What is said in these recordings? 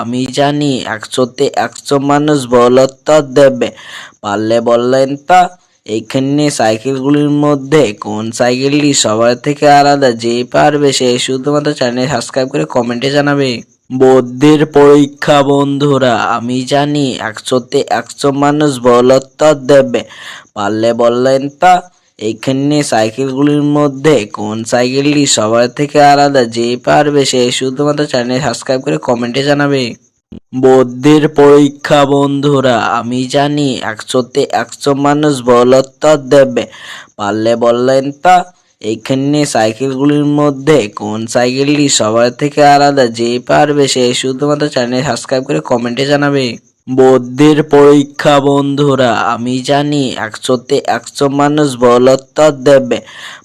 আমি জানি একশোতে একশো মানুষ বল উত্তর দেবে। পারলে বললেন তা, এইখানে সাইকেলগুলির মধ্যে কোন সাইকেলটি সবার থেকে আলাদা? যে পারবে সে শুধুমাত্র চ্যানেল সাবস্ক্রাইব করে কমেন্টে জানাবে। বৌদ্ধের পরীক্ষা, বন্ধুরা, আমি জানি একশোতে একশো মানুষ বল উত্তর দেবে। পারলে বললেন তা এইখানে সাইকেলগুলির মধ্যে কোন সাইকেলটি সবার থেকে আলাদা, যে পারবে সে শুধুমাত্র চ্যানেল সাবস্ক্রাইব করে কমেন্টে জানাবে। বৌদ্ধের পরীক্ষা, বন্ধুরা, আমি জানি একশোতে একশো মানুষ বল উত্তর দেবে। পারলে বললেন তা। এইখানে সাইকেলগুলির মধ্যে কোন সাইকেলটি সবার থেকে আলাদা, যে পারবে সে শুধুমাত্র চ্যানেল সাবস্ক্রাইব করে কমেন্টে জানাবে। বৌদ্ধের পরীক্ষা, বন্ধুরা। আমি জানি একশোতে একশো মানুষ বল উত্তর দেবে।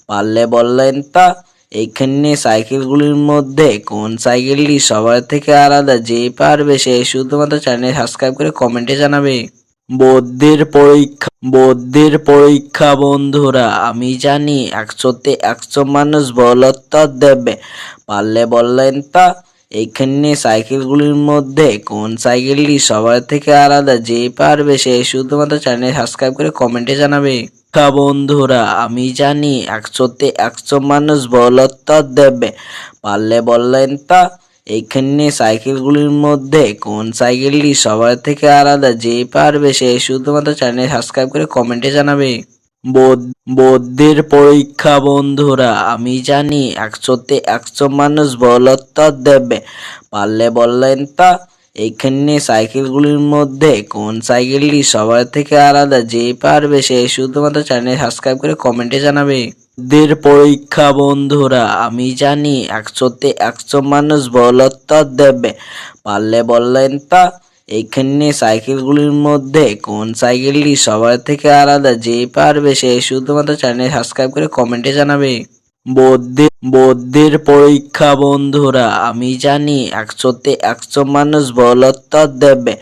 পারলে বললেন তা, এইখানে সাইকেলগুলির মধ্যে কোন সাইকেলটি সবার থেকে আলাদা? যে পারবে সে শুধুমাত্র চ্যানেল সাবস্ক্রাইব করে কমেন্টে জানাবে। বৌদ্ধের পরীক্ষা বৌদ্ধের পরীক্ষা, বন্ধুরা। আমি জানি একশোতে একশো মানুষ বল উত্তর দেবে। পারলে বললেন তা এইখানে সাইকেলগুলির মধ্যে কোন সাইকেলটি সবার থেকে আলাদা? যে পারবে সে শুধুমাত্র চ্যানেল সাবস্ক্রাইব করে কমেন্টে জানাবে। শিক্ষা বন্ধুরা, আমি জানি একশোতে একশো মানুষ বল উত্তর দেবে। পারলে বললেন তা? এইখানে সাইকেলগুলির মধ্যে কোন সাইকেলটি সবার থেকে আলাদা? যে পারবে সে শুধুমাত্র চ্যানেল সাবস্ক্রাইব করে কমেন্টে জানাবে। বৌদ্ধের পরীক্ষা, বন্ধুরা। আমি জানি একশোতে একশো মানুষ বল উত্তর দেবে। পারলে বললেন তা এইখানে সাইকেলগুলির মধ্যে কোন সাইকেলটি সবার থেকে আলাদা? যে পারবে সে শুধুমাত্র চ্যানেল সাবস্ক্রাইব করে কমেন্টে জানাবে। বৌদ্ধের পরীক্ষা, বন্ধুরা। আমি জানি একশোতে একশো মানুষ বল উত্তর দেবে। পারলে বললেন তা এইখানে সাইকেলগুলির মধ্যে কোন সাইকেলটি সবার থেকে আলাদা, যে পারবে সে শুধুমাত্র চ্যানেল সাবস্ক্রাইব করে কমেন্টে জানাবে। বৌদ্ধের বৌদ্ধের পরীক্ষা, বন্ধুরা, আমি জানি একশোতে একশো মানুষ বলত্তর দেবে।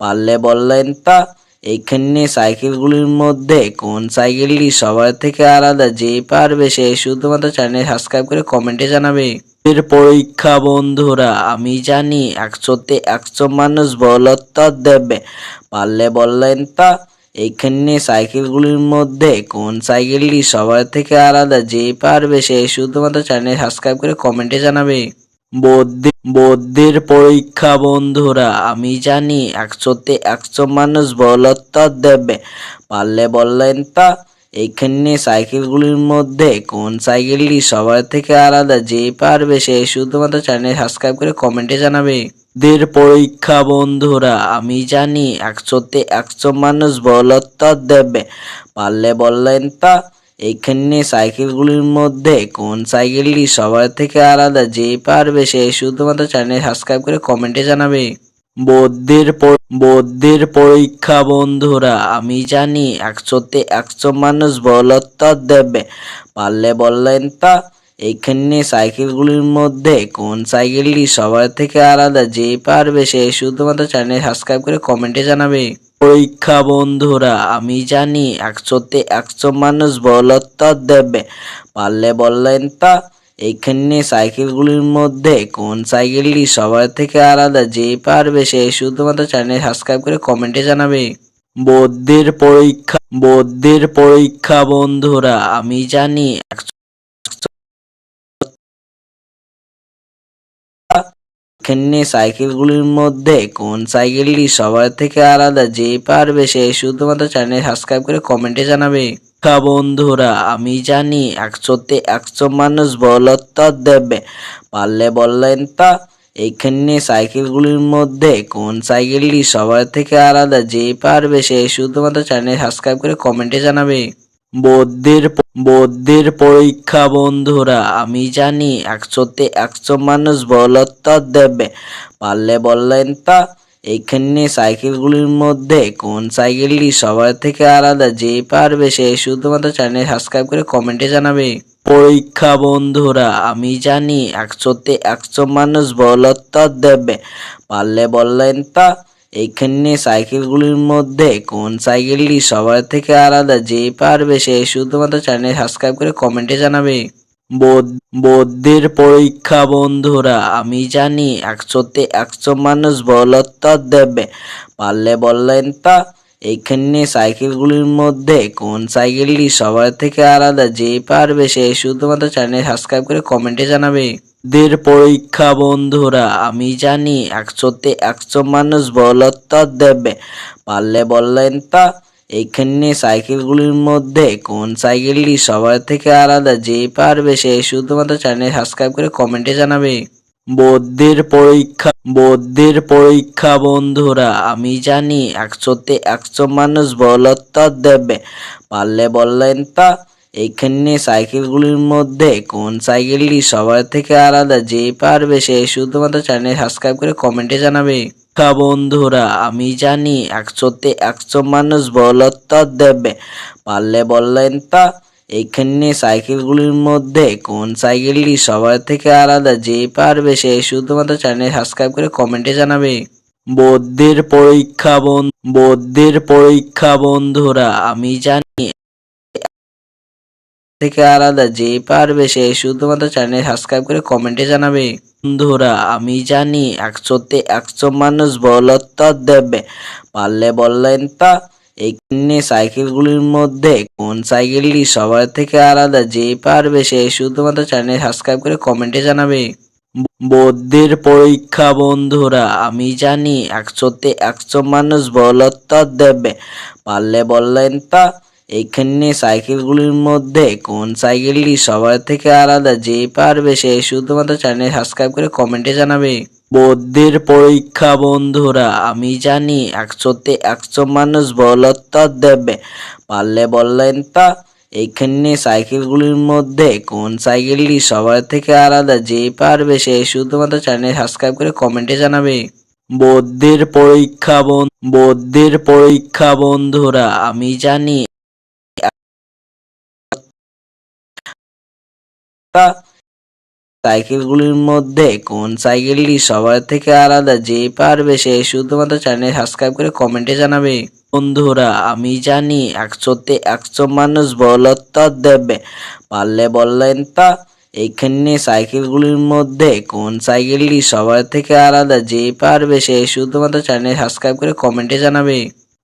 পারলে বললেন তা এইখানে সাইকেলগুলির মধ্যে কোন সাইকেলটি সবার থেকে আলাদা? যে পারবে সে শুধুমাত্র চ্যানেল সাবস্ক্রাইব করে কমেন্টে জানাবে। এর পরীক্ষা, বন্ধুরা, আমি জানি একশোতে একশো মানুষ বলত্তর দেবে। পারলে বললেন তা, এইখানে সাইকেলগুলির মধ্যে কোন সাইকেলটি সবার থেকে আলাদা? যে পারবে সে শুধুমাত্র চ্যানেল সাবস্ক্রাইব করে কমেন্টে জানাবে। বৌদ্ধের পরীক্ষা, বন্ধুরা। আমি জানি একশোতে একশো মানুষ বলত্তর দেবে। পারলে বললেন তা। এখানে সাইকেলগুলির মধ্যে কোন সাইকেলটি সবার থেকে আলাদা? যে পারবে সে শুধুমাত্র চ্যানেল সাবস্ক্রাইব করে কমেন্টে জানাবে। দের পরীক্ষা, বন্ধুরা। আমি জানি একশোতে একশো মানুষ বল উত্তর দেবে। পারলে বললেন তা। এইখানে সাইকেলগুলির মধ্যে কোন সাইকেলটি সবার থেকে আলাদা? যে পারবে সে শুধুমাত্র চ্যানেল সাবস্ক্রাইব করে কমেন্টে জানাবে। বৌদ্ধের বৌদ্ধের পরীক্ষা, বন্ধুরা, আমি জানি একশোতে একশো মানুষ বলত্তর দেবে। পারলে বললেন তা এইখানে সাইকেলগুলির মধ্যে কোন সাইকেলটি সবার থেকে আলাদা? যে পারবে সে শুধুমাত্র চ্যানেল সাবস্ক্রাইব করে কমেন্টে জানাবে। পরীক্ষা বন্ধুরা, আমি জানি একশোতে একশো মানুষ বল উত্তর দেবে। পারলে বললেন তা? এইখানে সাইকেলগুলির মধ্যে কোন সাইকেলটি সবার থেকে আলাদা? যে পারবে সে শুধুমাত্র চ্যানেল সাবস্ক্রাইব করে কমেন্টে জানাবে। বৌদ্ধের পরীক্ষা বৌদ্ধের পরীক্ষা বন্ধুরা, আমি জানি এখানে সাইকেলগুলির মধ্যে? কোন সাইকেলটি সবার থেকে আলাদা? যে পারবে সে শুধুমাত্র চ্যানেল সাবস্ক্রাইব করে কমেন্টে জানাবে। শিক্ষা বন্ধুরা, আমি জানি একশোতে একশো মানুষ বল দেবে। পারলে বললেন তা, এইখানে সাইকেলগুলির মধ্যে কোন সাইকেলটি সবার থেকে আলাদা? যে পারবে সে শুধুমাত্র চ্যানেল সাবস্ক্রাইব করে কমেন্টে জানাবে। বৌদ্ধের বৌদ্ধের পরীক্ষা, বন্ধুরা, আমি জানি একশোতে একশো মানুষ বল উত্তর দেবে। পারলে বললেন তা, এইখানে সাইকেলগুলির মধ্যে কোন সাইকেলটি সবার থেকে আলাদা? যে পারবে সে শুধুমাত্র চ্যানেল সাবস্ক্রাইব করে কমেন্টে জানাবে। পরীক্ষা, বন্ধুরা, আমি জানি একশোতে একশো মানুষ বল উত্তর দেবে। পারলে বললেন তা এইখানে সাইকেলগুলির মধ্যে কোন সাইকেলটি সবার থেকে আলাদা? যে পারবে সে শুধুমাত্র চ্যানেল সাবস্ক্রাইব করে কমেন্টে জানাবে। বৌদ্ধের পরীক্ষা, বন্ধুরা, আমি জানি একশোতে একশো মানুষ বলত্তর দেবে। পারলে বললেন তা এইখানে সাইকেলগুলির মধ্যে কোন সাইকেলটি সবার থেকে আলাদা? যে পারবে সে শুধুমাত্র চ্যানেল সাবস্ক্রাইব করে কমেন্টে জানাবে। দের পরীক্ষা, বন্ধুরা, আমি জানি একশোতে একশো মানুষ বলত্তর দেবে। পারলে বললেন তা। এইখানে সাইকেলগুলির মধ্যে কোন সাইকেলটি সবার থেকে আলাদা? যে পারবে সে শুধুমাত্র চ্যানেল সাবস্ক্রাইব করে কমেন্টে জানাবে। বুদ্ধির পরীক্ষা বুদ্ধির পরীক্ষা, বন্ধুরা, আমি জানি একশোতে একশো মানুষ বল উত্তর দেবে। পারলে বললেন তা, এইখানে সাইকেলগুলির মধ্যে কোন সাইকেলটি সবার থেকে আলাদা? যে পারবে সে শুধুমাত্র চ্যানেল সাবস্ক্রাইব করে কমেন্টে জানাবে। বন্ধুরা, আমি জানি একশোতে একশো মানুষ বল উত্তর দেবে। পারলে বললেন তা এইখানে সাইকেলগুলির মধ্যে কোন সাইকেলটি সবার থেকে আলাদা? যে পারবে সে শুধুমাত্র চ্যানেল সাবস্ক্রাইব করে কমেন্টে জানাবে। বৌদ্ধের পরীক্ষা বন বুদ্ধির পরীক্ষা, বন্ধুরা, আমি জানি থেকে আলাদা। যে পারবে সে শুধুমাত্র চ্যানেল সাবস্ক্রাইব করে কমেন্টে জানাবে। বন্ধুরা, আমি জানি একশোতে একশো মানুষ বল উত্তর দেবে। পারলে বললেন তা এইখানে সাইকেলগুলির মধ্যে কোন সাইকেলটি সবার থেকে আলাদা যে পারবে সে শুধুমাত্র চ্যানেল সাবস্ক্রাইব করে কমেন্টে জানাবে। বৌদ্ধের পরীক্ষা, বন্ধুরা, আমি জানি একশোতে একশো মানুষ বল উত্তর দেবে। পারলে বললেন তা। এইখানে সাইকেলগুলির মধ্যে কোন সাইকেলটি সবার থেকে আলাদা যে পারবে সে শুধুমাত্র চ্যানেল সাবস্ক্রাইব করে কমেন্টে জানাবে। বুদ্ধির পরীক্ষা, বন্ধুরা। আমি জানি একশোতে একশো মানুষ বল উত্তর দেবে। পারলে বললেন তা এখানে সাইকেলগুলির মধ্যে কোন সাইকেলটি সবার থেকে আলাদা? যে পারবে সে শুধুমাত্র চ্যানেল সাবস্ক্রাইব করে কমেন্টে জানাবে। বুদ্ধির পরীক্ষা বুদ্ধির পরীক্ষা, বন্ধুরা। আমি জানি সাইকেলগুলির মধ্যে কোন সাইকেলটি সবার থেকে আলাদা যে পারবে সে শুধুমাত্র চ্যানেল সাবস্ক্রাইব করে কমেন্টে জানাবে। বন্ধুরা, আমি জানি একশোতে একশো মানুষ বল উত্তর দেবে। পারলে বললেন তা। এইখানে সাইকেলগুলির মধ্যে কোন সাইকেলটি সবার থেকে আলাদা যে পারবে সে শুধুমাত্র চ্যানেল সাবস্ক্রাইব করে কমেন্টে জানাবে।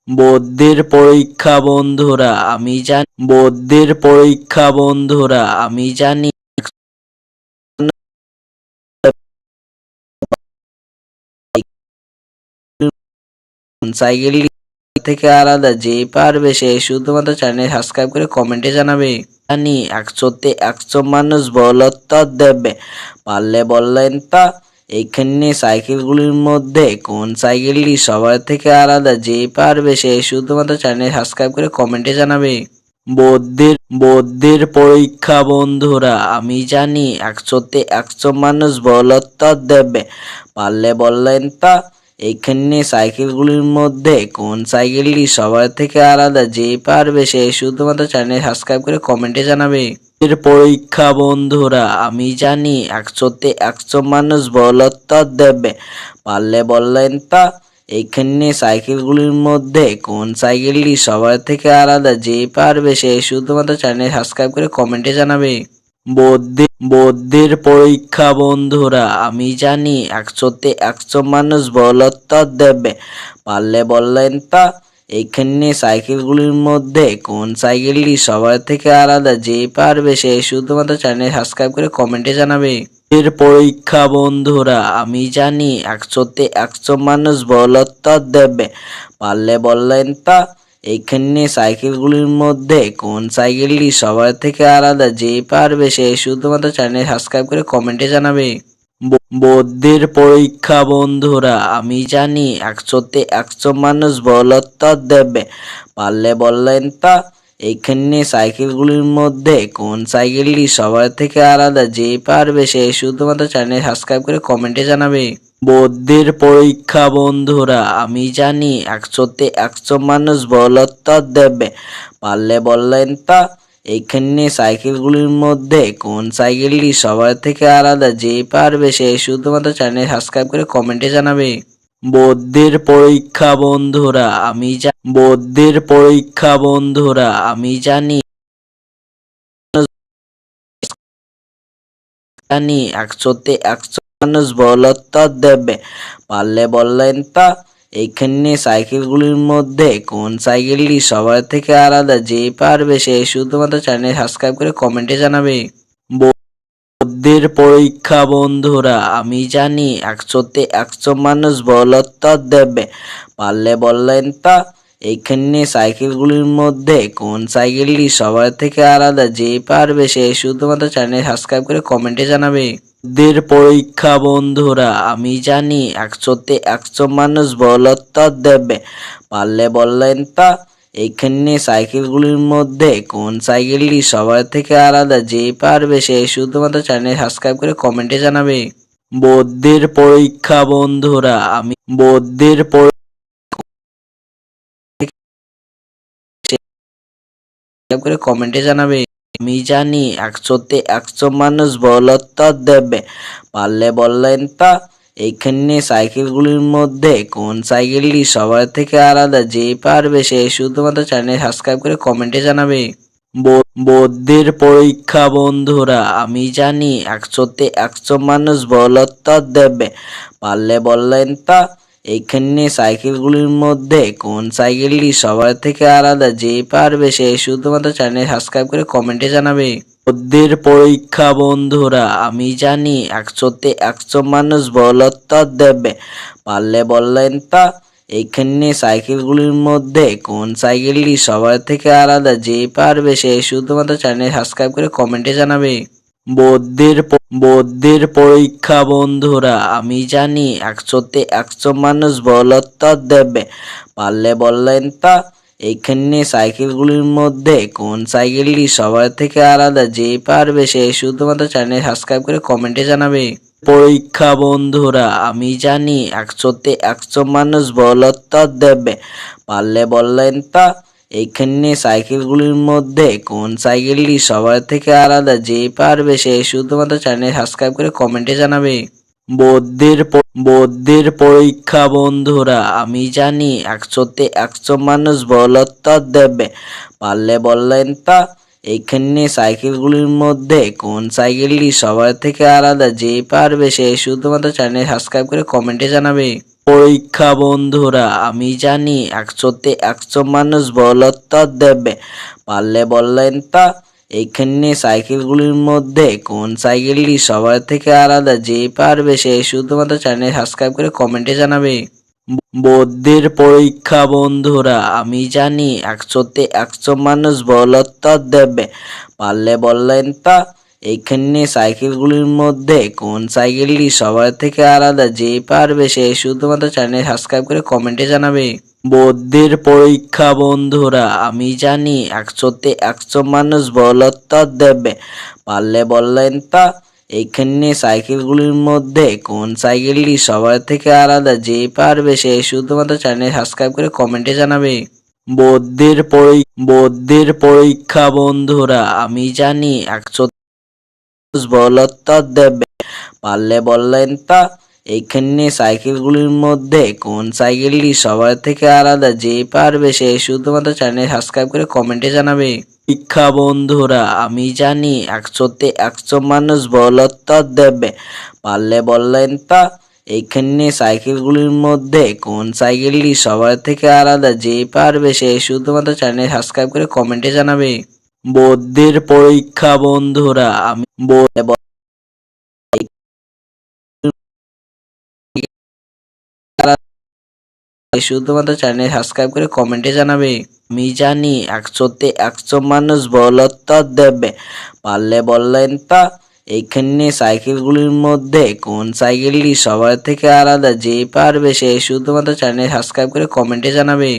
বৌদ্ধের পরীক্ষা, বন্ধুরা, আমি জানি। বৌদ্ধের পরীক্ষা, বন্ধুরা, আমি জানি সাইকেলটি থেকে আলাদা, যে পারবে সে শুধুমাত্র চ্যানেল সাবস্ক্রাইব করে কমেন্টে জানাবে। জানি একশোতে একশো মানুষ বল উত্তর দেবে। পারলে বললেন তা এইখানে সাইকেলগুলির মধ্যে কোন সাইকেলটি সবার থেকে আলাদা, যে পারবে সে শুধুমাত্র চ্যানেল সাবস্ক্রাইব করে কমেন্টে জানাবে। বৌদ্ধের বৌদ্ধের পরীক্ষা, বন্ধুরা, আমি জানি একশোতে একশো মানুষ বল উত্তর দেবে। পারলে বললেন তা এইখানে সাইকেলগুলির মধ্যে কোন সাইকেলটি সবার থেকে আলাদা? যে পারবে সে শুধুমাত্র চ্যানেল সাবস্ক্রাইব করে কমেন্টে জানাবে। এর পরীক্ষা, বন্ধুরা, আমি জানি একশোতে একশো মানুষ বল উত্তর দেবে। পারলে বললেন তা। এইখানে সাইকেলগুলির মধ্যে কোন সাইকেলটি সবার থেকে আলাদা? যে পারবে সে শুধুমাত্র চ্যানেল সাবস্ক্রাইব করে কমেন্টে জানাবে। বুদ্ধির পরীক্ষা, বন্ধুরা। আমি জানি একশোতে একশো মানুষ বল উত্তর দেবে। পারলে বললেন তা। এখানে সাইকেলগুলির মধ্যে কোন সাইকেলটি সবার থেকে আলাদা? যে পারবে সে শুধুমাত্র চ্যানেল সাবস্ক্রাইব করে কমেন্টে জানাবে। এর পরীক্ষা, বন্ধুরা। আমি জানি একশোতে একশো মানুষ বল উত্তর দেবে। পারলে বললেন তা। এইখানে সাইকেলগুলির মধ্যে কোন সাইকেলটি সবার থেকে আলাদা, যে পারবে সে শুধুমাত্র চ্যানেল সাবস্ক্রাইব করে কমেন্টে জানাবে। বৌদ্ধের পরীক্ষা, বন্ধুরা, আমি জানি একশোতে একশো মানুষ বলত্তর দেবে। পারলে বললেন তা এইখানে সাইকেলগুলির মধ্যে কোন সাইকেলটি সবার থেকে আলাদা? যে পারবে সে শুধুমাত্র চ্যানেল সাবস্ক্রাইব করে কমেন্টে জানাবে। বুদ্ধির পরীক্ষা, বন্ধুরা, আমি জানি একশোতে একশো মানুষ বল উত্তর দেবে। পারলে বললেন তা? এইখানে সাইকেলগুলির মধ্যে কোন সাইকেলটি সবার থেকে আলাদা? যে পারবে সে শুধুমাত্র চ্যানেল সাবস্ক্রাইব করে কমেন্টে জানাবে। বুদ্ধির পরীক্ষা, বন্ধুরা, আমি বৌদ্ধের পরীক্ষা, বন্ধুরা, আমি জানি। জানি, একশোতে একশো মানুষ বল দেবে। পারলে বললেন তা এইখানে সাইকেলগুলির মধ্যে কোন সাইকেলটি সবার থেকে আলাদা? যে পারবে সে শুধুমাত্র চ্যানেল সাবস্ক্রাইব করে কমেন্টে জানাবে। বুদ্ধির পরীক্ষা, বন্ধুরা। আমি জানি, একশোতে একশো মানুষ বলত্তর দেবে। পারলে বললেন তা? এইখানে সাইকেলগুলির মধ্যে কোন সাইকেলটি সবার থেকে আলাদা? যে পারবে সে শুধুমাত্র চ্যানেল সাবস্ক্রাইব করে কমেন্টে জানাবে। বুদ্ধির পরীক্ষা, বন্ধুরা। আমি জানি, একশোতে একশো মানুষ বলত্তর দেবে। পারলে বললেন তা? এইখানে সাইকেলগুলির মধ্যে কোন সাইকেলটি সবার থেকে আলাদা যে পারবে সে শুধুমাত্র চ্যানেল সাবস্ক্রাইব করে কমেন্টে জানাবে। বৌদ্ধের পরীক্ষা, বন্ধুরা, আমি বৌদ্ধের করে কমেন্টে জানাবে। আমি জানি একশোতে একশো মানুষ বল উত্তর দেবে। পারলে বললেন তা এইখানে সাইকেলগুলির মধ্যে কোন সাইকেলটি সবার থেকে আলাদা? যে পারবে সে শুধুমাত্র চ্যানেল সাবস্ক্রাইব করে কমেন্টে জানাবে। বৌদ্ধের পরীক্ষা, বন্ধুরা, আমি জানি একশোতে একশো মানুষ বলত্তর দেবে। পারলে বললেন তা এইখানে সাইকেলগুলির মধ্যে কোন সাইকেলটি সবার থেকে আলাদা? যে পারবে সে শুধুমাত্র চ্যানেল সাবস্ক্রাইব করে কমেন্টে জানাবে। বুদ্ধির পরীক্ষা, বন্ধুরা, আমি জানি একশোতে একশো মানুষ বলত্তর দেবে। পারলে বললেন তা, এইখানে সাইকেলগুলির মধ্যে কোন সাইকেলটি সবার থেকে আলাদা? যে পারবে সে শুধুমাত্র চ্যানেল সাবস্ক্রাইব করে কমেন্টে জানাবে। বুদ্ধির বৌদ্ধের পরীক্ষা, বন্ধুরা, আমি জানি একশোতে একশো মানুষ বল উত্তর দেবে। পারলে বললেন তা, এইখানে সাইকেলগুলির মধ্যে কোন সাইকেলটি সবার থেকে আলাদা? যে পারবে সে শুধুমাত্র চ্যানেল সাবস্ক্রাইব করে কমেন্টে জানাবে। পরীক্ষা, বন্ধুরা, আমি জানি একশোতে একশো মানুষ বল উত্তর দেবে। পারলে বললেন তা এইখানে সাইকেলগুলির মধ্যে কোন সাইকেলটি সবার থেকে আলাদা? যে পারবে সে শুধুমাত্র চ্যানেল সাবস্ক্রাইব করে কমেন্টে জানাবে। বৌদ্ধের বৌদ্ধের পরীক্ষা, বন্ধুরা, আমি জানি একশোতে একশো মানুষ বল উত্তর দেবে। পারলে বললেন তা? এইখানে সাইকেলগুলির মধ্যে কোন সাইকেলটি সবার থেকে আলাদা? যে পারবে সে শুধুমাত্র চ্যানেল সাবস্ক্রাইব করে কমেন্টে জানাবে। পরীক্ষা বন্ধুরা, আমি জানি একশোতে একশো মানুষ বলত্তর দেবে। পারলে বললেন তা এইখানে সাইকেলগুলির মধ্যে কোন সাইকেলটি সবার থেকে আলাদা? যে পারবে সে শুধুমাত্র চ্যানেল সাবস্ক্রাইব করে কমেন্টে জানাবে। বৌদ্ধের পরীক্ষা বন্ধুরা, আমি জানি একশোতে একশো মানুষ বলত্তর দেবে। পারলে বললেন তা এইখানে সাইকেলগুলির মধ্যে কোন সাইকেলটি সবার থেকে আলাদা? যে পারবে সে শুধুমাত্র চ্যানেল সাবস্ক্রাইব করে কমেন্টে জানাবে। বুদ্ধির পরীক্ষা, বন্ধুরা, আমি জানি একশোতে একশো মানুষ বলত্তর দেবে। পারলে বললেন তা। এইখানে সাইকেলগুলির মধ্যে কোন সাইকেলটি সবার থেকে আলাদা? যে পারবে সে শুধুমাত্র চ্যানেল সাবস্ক্রাইব করে কমেন্টে জানাবে। বুদ্ধির পরী বুদ্ধির পরীক্ষা, বন্ধুরা, আমি জানি একশো বল দেবে। পারলে বললেন তা, এইখানে সাইকেলগুলির মধ্যে কোন সাইকেলটি সবার থেকে আলাদা? যে পারবে সে শুধুমাত্র চ্যানেল সাবস্ক্রাইব করে কমেন্টে জানাবে। শিক্ষা বন্ধুরা, আমি জানি একশোতে একশো মানুষ বল উত্তর দেবে। পারলে বললেন তা, এইখানে সাইকেলগুলির মধ্যে কোন সাইকেলটি সবার থেকে আলাদা? যে পারবে সে শুধুমাত্র চ্যানেল সাবস্ক্রাইব করে কমেন্টে জানাবে। বুদ্ধির পরীক্ষা, বন্ধুরা, আমি শুধুমাত্র চ্যানেল সাবস্ক্রাইব করে কমেন্টে জানাবে আমি জানি একশোতে একশো মানুষ বল উত্তর দেবে। পারলে বললেন তা এখানে সাইকেলগুলির মধ্যে কোন সাইকেলটি সবার থেকে আলাদা, যে পারবে সে শুধুমাত্র চ্যানেল সাবস্ক্রাইব করে কমেন্টে জানাবে।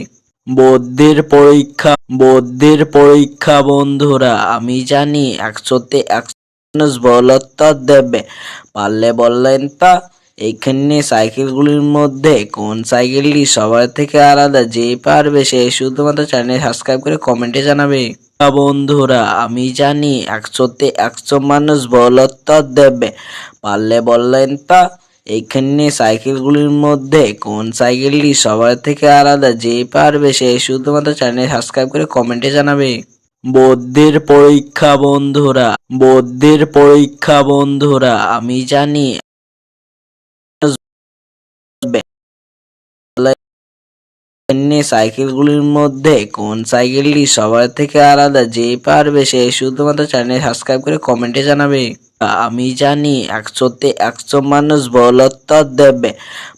বুদ্ধির পরীক্ষা বুদ্ধির পরীক্ষা বন্ধুরা, আমি জানি একশোতে একশো মানুষ বল উত্তর দেবে। পারলে বললেন তা এইখানে সাইকেলগুলির মধ্যে কোন সাইকেলটি সবার থেকে আলাদা? যে পারবে সে শুধুমাত্র চ্যানেল সাবস্ক্রাইব করে কমেন্টে জানাবে। বন্ধুরা, আমি জানি একশোতে একশো মানুষ বল উত্তর দেবে। পারলে বললেন তা এইখানে সাইকেলগুলির মধ্যে কোন সাইকেলটি সবার থেকে আলাদা যে পারবে সে শুধুমাত্র চ্যানেল সাবস্ক্রাইব করে কমেন্টে জানাবে। বৌদ্ধের পরীক্ষা, বন্ধুরা। বৌদ্ধের পরীক্ষা, বন্ধুরা। আমি জানি এমনি সাইকেলগুলির মধ্যে কোন সাইকেলটি সবার থেকে আলাদা, যে পারবে সে শুধুমাত্র চ্যানেল সাবস্ক্রাইব করে কমেন্টে জানাবে। আমি জানি একশোতে একশো মানুষ বলত্তর দেবে,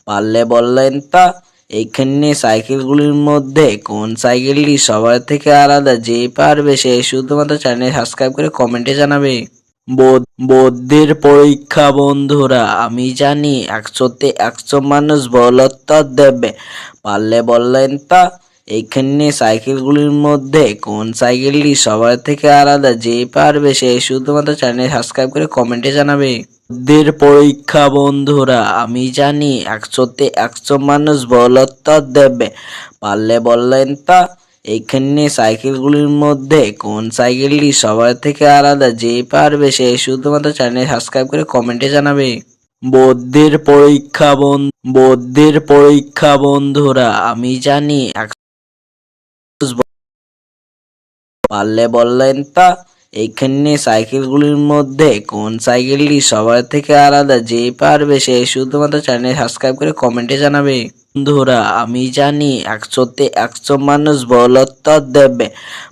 পারলে বললেন তা। এইখানে সাইকেলগুলির মধ্যে কোন সাইকেলটি সবার থেকে আলাদা, যে পারবে সে শুধুমাত্র চ্যানেল সাবস্ক্রাইব করে কমেন্টে জানাবে। বৌদ্ধ- বৌদ্ধের পরীক্ষা, বন্ধুরা। আমি জানি একশোতে একশো মানুষ বলত্তর দেবে। পারলে বললেন তা এইখানে সাইকেলগুলির মধ্যে কোন সাইকেলটি সবার থেকে আলাদা? যে পারবে সে শুধুমাত্র চ্যানেল সাবস্ক্রাইব করে কমেন্টে জানাবে। বৌদ্ধের পরীক্ষা, বন্ধুরা। আমি জানি একশোতে একশো মানুষ বলত্তর দেবে। পারলে বললেন তা এইখানে সাইকেলগুলির মধ্যে কোন সাইকেলটি সবার থেকে আলাদা? যে পারবে সে শুধুমাত্র চ্যানেল সাবস্ক্রাইব করে কমেন্টে জানাবে। বৌদ্ধের পরীক্ষা বন বৌদ্ধের পরীক্ষা বন্ধুরা, আমি জানি পারলে বললেন তা। এইখানে সাইকেলগুলির মধ্যে কোন সাইকেলটি সবার থেকে আলাদা? যে পারবে সে শুধুমাত্র চ্যানেল সাবস্ক্রাইব করে কমেন্টে জানাবে। বন্ধুরা, আমি জানি একশোতে একশো মানুষ বলত্তর দেবে।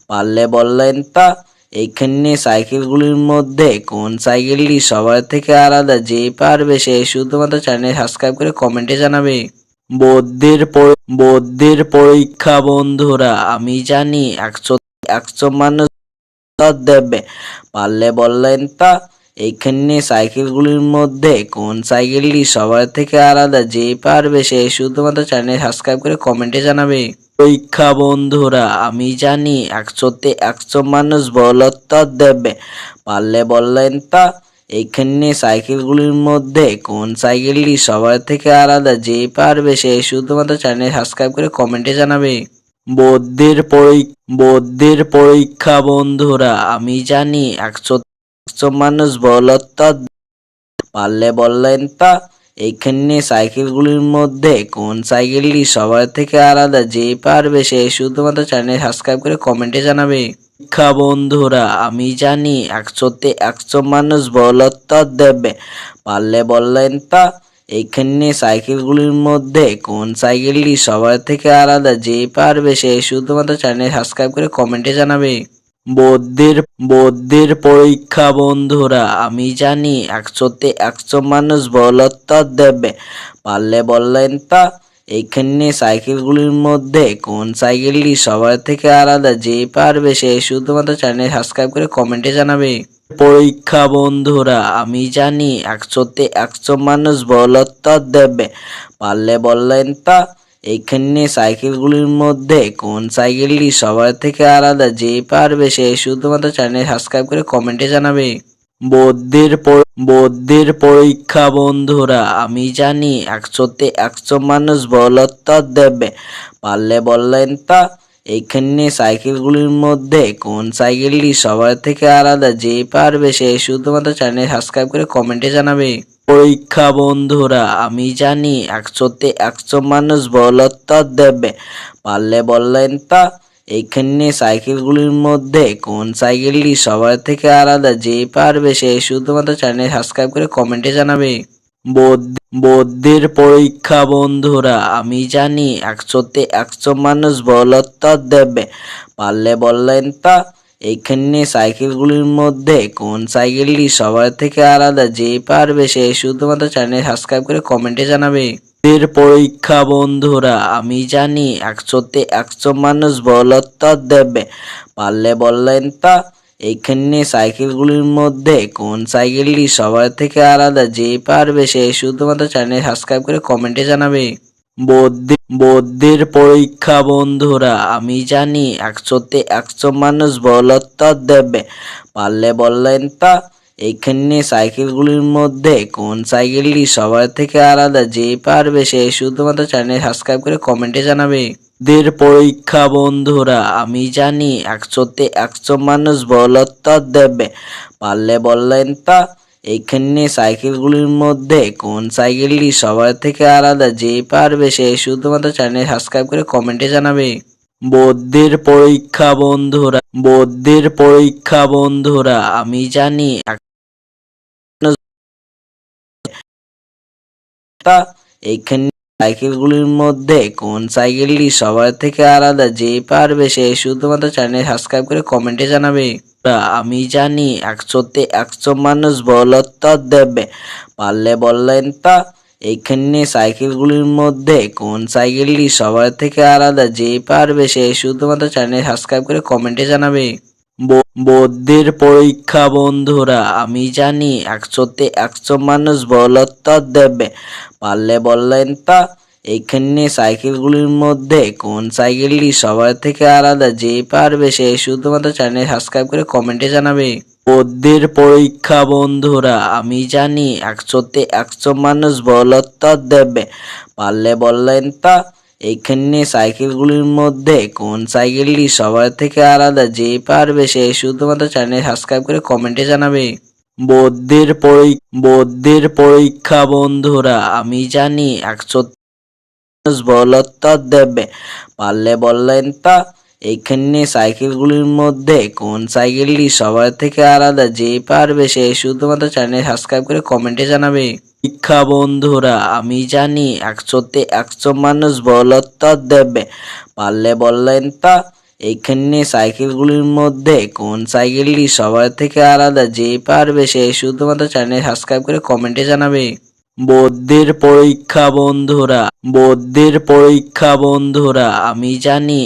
পারলে বললেন তা, এইখানে সাইকেলগুলির মধ্যে কোন সাইকেলটি সবার থেকে আলাদা? যে পারবে সে শুধুমাত্র চ্যানেল সাবস্ক্রাইব করে কমেন্টে জানাবে। বৌদ্ধের বৌদ্ধের পরীক্ষা, বন্ধুরা, আমি জানি একশো একশো মানুষ দেবে। পারলে বললেন তা এইখানে সাইকেলগুলির মধ্যে কোন সাইকেলটি সবার থেকে আলাদা, যে পারবে সে শুধুমাত্র চ্যানেল সাবস্ক্রাইব করে কমেন্টে জানাবে। পরীক্ষা বন্ধুরা, আমি জানি একশোতে একশো মানুষ বলত্তর দেবে। পারলে বললেন তা। এইখানে সাইকেলগুলির মধ্যে কোন সাইকেলটি সবার থেকে আলাদা, যে পারবে সে শুধুমাত্র চ্যানেল সাবস্ক্রাইব করে কমেন্টে জানাবে। বৌদ্ধের পরী- বৌদ্ধের পরীক্ষা বন্ধুরা, আমি জানি একশো মানুষ বলত্তর পারলে বললেন তা। এইখানে সাইকেলগুলির মধ্যে কোন সাইকেলটি সবার থেকে আলাদা? যে পারবে সে শুধুমাত্র চ্যানেল সাবস্ক্রাইব করে কমেন্টে জানাবে। পরীক্ষা বন্ধুরা, আমি জানি একশোতে একশো মানুষ বলত্তর দেবে। পারলে বললেন তা। এইখানে সাইকেলগুলির মধ্যে কোন সাইকেলটি সবার থেকে আলাদা? যে পারবে সে শুধুমাত্র চ্যানেল সাবস্ক্রাইব করে কমেন্টে জানাবে। বৌদ্ধের বৌদ্ধের পরীক্ষা, বন্ধুরা, আমি জানি একশোতে একশো মানুষ বলত্তর দেবে। পারলে বললেন তা, এইখানে সাইকেলগুলির মধ্যে কোন সাইকেলটি সবার থেকে আলাদা? যে পারবে সে শুধুমাত্র চ্যানেল সাবস্ক্রাইব করে কমেন্টে জানাবে। পরীক্ষা, বন্ধুরা, আমি জানি একশোতে একশো মানুষ বলত্তর দেবে। পারলে বললেন তা এইখানে সাইকেলগুলির মধ্যে কোন সাইকেলটি সবার থেকে আলাদা? যে পারবে সে শুধুমাত্র চ্যানেল সাবস্ক্রাইব করে কমেন্টে জানাবে। বৌদ্ধের বৌদ্ধের পরীক্ষা, বন্ধুরা, আমি জানি একশোতে একশো মানুষ বলত্তর দেবে। পারলে বললেন তা এইখানে সাইকেলগুলির মধ্যে কোন সাইকেলটি সবার থেকে আলাদা যে পারবে সে শুধুমাত্র চ্যানেল সাবস্ক্রাইব করে কমেন্টে জানাবে। পরীক্ষা বন্ধুরা, আমি জানি একশোতে একশো মানুষ বলত্তর দেবে। পারলে বললেন তা। এইখানে সাইকেলগুলির মধ্যে কোন সাইকেলটি সবার থেকে আলাদা যে পারবে সে শুধুমাত্র চ্যানেল সাবস্ক্রাইব করে কমেন্টে জানাবে। বৌদ্ধের পরীক্ষা, বন্ধুরা, আমি জানি একশোতে একশো মানুষ বলত্তর দেবে। পারলে বললেন তা এখানে সাইকেলগুলির মধ্যে কোন সাইকেলটি সবার থেকে আলাদা? যে পারবে সে শুধুমাত্র চ্যানেল সাবস্ক্রাইব করে কমেন্টে জানাবে। এর পরীক্ষা, বন্ধুরা, আমি জানি একশোতে একশো মানুষ বলত্তর দেবে। পারলে বললেন তা এইখানে সাইকেলগুলির মধ্যে কোন সাইকেলটি সবার থেকে আলাদা? যে পারবে সে শুধুমাত্র চ্যানেল সাবস্ক্রাইব করে কমেন্টে জানাবে। বৌদ্ধ, বৌদ্ধের পরীক্ষা, বন্ধুরা, আমি জানি একশোতে একশো মানুষ বলত্তর দেবে। পারলে বললেন তা? এইখানে সাইকেলগুলির মধ্যে কোন সাইকেলটি সবার থেকে আলাদা? যে পারবে সে শুধুমাত্র চ্যানেল সাবস্ক্রাইব করে কমেন্টে জানাবে। দের পরীক্ষা, বন্ধুরা। আমি জানি একশোতে একশো মানুষ বলত্তর দেবে। পারলে বললেন তা এইখানে সাইকেলগুলির মধ্যে কোন সাইকেলটি সবার থেকে আলাদা? যে পারবে সে শুধুমাত্র চ্যানেল সাবস্ক্রাইব করে কমেন্টে জানাবে। বৌদ্ধের পরীক্ষা, বন্ধুরা। বৌদ্ধের পরীক্ষা, বন্ধুরা। আমি জানি এইখানে সাইকেলগুলির মধ্যে কোন সাইকেলটি সবার থেকে আলাদা, যে পারবে সে শুধুমাত্র চ্যানেল সাবস্ক্রাইব করে কমেন্টে জানাবে। আমি জানি একশোতে একশো মানুষ বলত্তর দেবে। পারলে বললেন তা এইখানে সাইকেলগুলির মধ্যে কোন সাইকেলটি সবার থেকে আলাদা, যে পারবে সে শুধুমাত্র চ্যানেল সাবস্ক্রাইব করে কমেন্টে জানাবে। বৌদ্ধের পরীক্ষা, বন্ধুরা, আমি জানি একশোতে একশো মানুষ বলত্তর দেবে। পারলে বললেন তা এইখানে সাইকেলগুলির মধ্যে কোন সাইকেলটি সবার থেকে আলাদা? যে পারবে সে শুধুমাত্র চ্যানেল সাবস্ক্রাইব করে কমেন্টে জানাবে। বৌদ্ধের পরীক্ষা, বন্ধুরা, আমি জানি একশোতে একশো মানুষ বলত্তর দেবে। পারলে বললেন তা এইখানে সাইকেলগুলির মধ্যে কোন সাইকেলটি সবার থেকে আলাদা, যে পারবে সে শুধুমাত্র চ্যানেল সাবস্ক্রাইব করে কমেন্টে জানাবে। বৌদ্ধের পরী বৌদ্ধের পরীক্ষা, বন্ধুরা, আমি জানি একশো বলত্তর দেবে। পারলে বললেন তা। এইখানে সাইকেলগুলির মধ্যে কোন সাইকেলটি সবার থেকে আলাদা, যে পারবে সে শুধুমাত্র চ্যানেল সাবস্ক্রাইব করে কমেন্টে জানাবে। শিক্ষা বন্ধুরা, আমি জানি একশোতে একশো মানুষ বলত্তর দেবে। পারলে বললেন তা, এইখানে সাইকেলগুলির মধ্যে কোন সাইকেলটি সবার থেকে আলাদা? যে পারবে সে শুধুমাত্র চ্যানেল সাবস্ক্রাইব করে কমেন্টে জানাবে। বৌদ্ধের পরীক্ষা বন্ধুরা, বৌদ্ধের পরীক্ষা বন্ধুরা, আমি জানি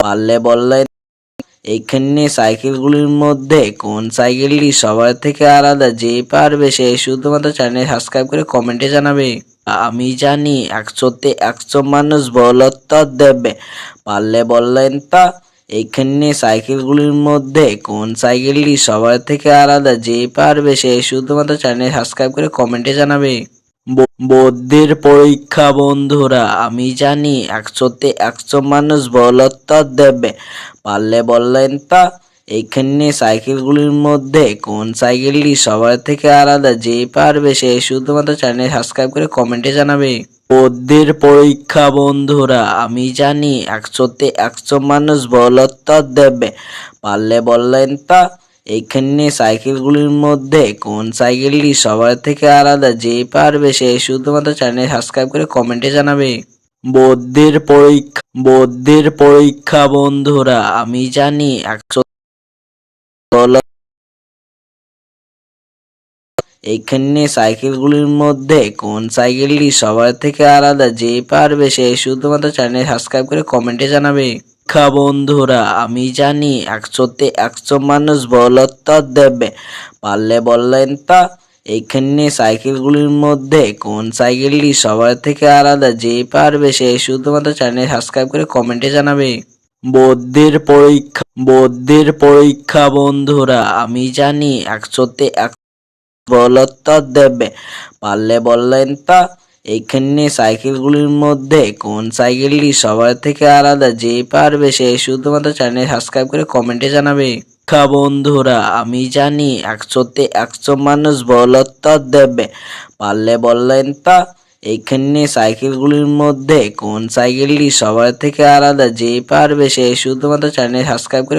পারলে বললেন এইখানে সাইকেলগুলির মধ্যে কোন সাইকেলটি সবার থেকে আলাদা? যে পারবে সে শুধুমাত্র চ্যানেল সাবস্ক্রাইব করে কমেন্টে জানাবে। আমি জানি একশোতে একশো মানুষ বলত্তর দেবে। পারলে বললেন তা। এইখানে সাইকেলগুলির মধ্যে কোন সাইকেলটি সবার থেকে আলাদা? যে পারবে সে শুধুমাত্র চ্যানেল সাবস্ক্রাইব করে কমেন্টে জানাবে। বৌদ্ধের পরীক্ষা, বন্ধুরা। আমি জানি একশোতে একশো মানুষ বলত্তর দেবে। পারলে বললেন তা এইখানে সাইকেলগুলির মধ্যে কোন সাইকেলটি সবার থেকে আলাদা? যে পারবে সে শুধুমাত্র চ্যানেল সাবস্ক্রাইব করে কমেন্টে জানাবে। বৌদ্ধের পরীক্ষা, বন্ধুরা। আমি জানি একশোতে একশো মানুষ বলত্তর দেবে। পারলে বললেন তা এইখানে সাইকেলগুলির মধ্যে কোন সাইকেলটি সবার থেকে আলাদা, যে পারবে সে শুধুমাত্র চ্যানেল সাবস্ক্রাইব করে কমেন্টে জানাবে। বৌদ্ধের পরীক্ষা বৌদ্ধের পরীক্ষা, বন্ধুরা, আমি জানি একশো এইখানে সাইকেলগুলির মধ্যে কোন সাইকেলটি সবার থেকে আলাদা? যে পারবে সে শুধুমাত্র চ্যানেল সাবস্ক্রাইব করে কমেন্টে জানাবে। বন্ধুরা, আমি জানি একশোতে একশো মানুষ বলত্তর দেবে। পারলে বললেন তা। এইখানে সাইকেলগুলির মধ্যে কোন সাইকেলটি সবার থেকে আলাদা? যে পারবে সে শুধুমাত্র চ্যানেল সাবস্ক্রাইব করে কমেন্টে জানাবে। বৌদ্ধের পরীক্ষা বৌদ্ধের পরীক্ষা বন্ধুরা, আমি জানি একশোতে এক বলত্তর দেবে। পারলে বললেন তা, এইখানে সাইকেলগুলির মধ্যে কোন সাইকেলটি সবার থেকে আলাদা? যে পারবে সে শুধুমাত্র চ্যানেল সাবস্ক্রাইব করে কমেন্টে জানাবে। বন্ধুরা, আমি জানি একশোতে একশো মানুষ বলত্তর দেবে। পারলে বললেন তা, এইখানে সাইকেলগুলির মধ্যে কোন সাইকেলটি সবার থেকে আলাদা? যে পারবে সে শুধুমাত্র চ্যানেল সাবস্ক্রাইব করে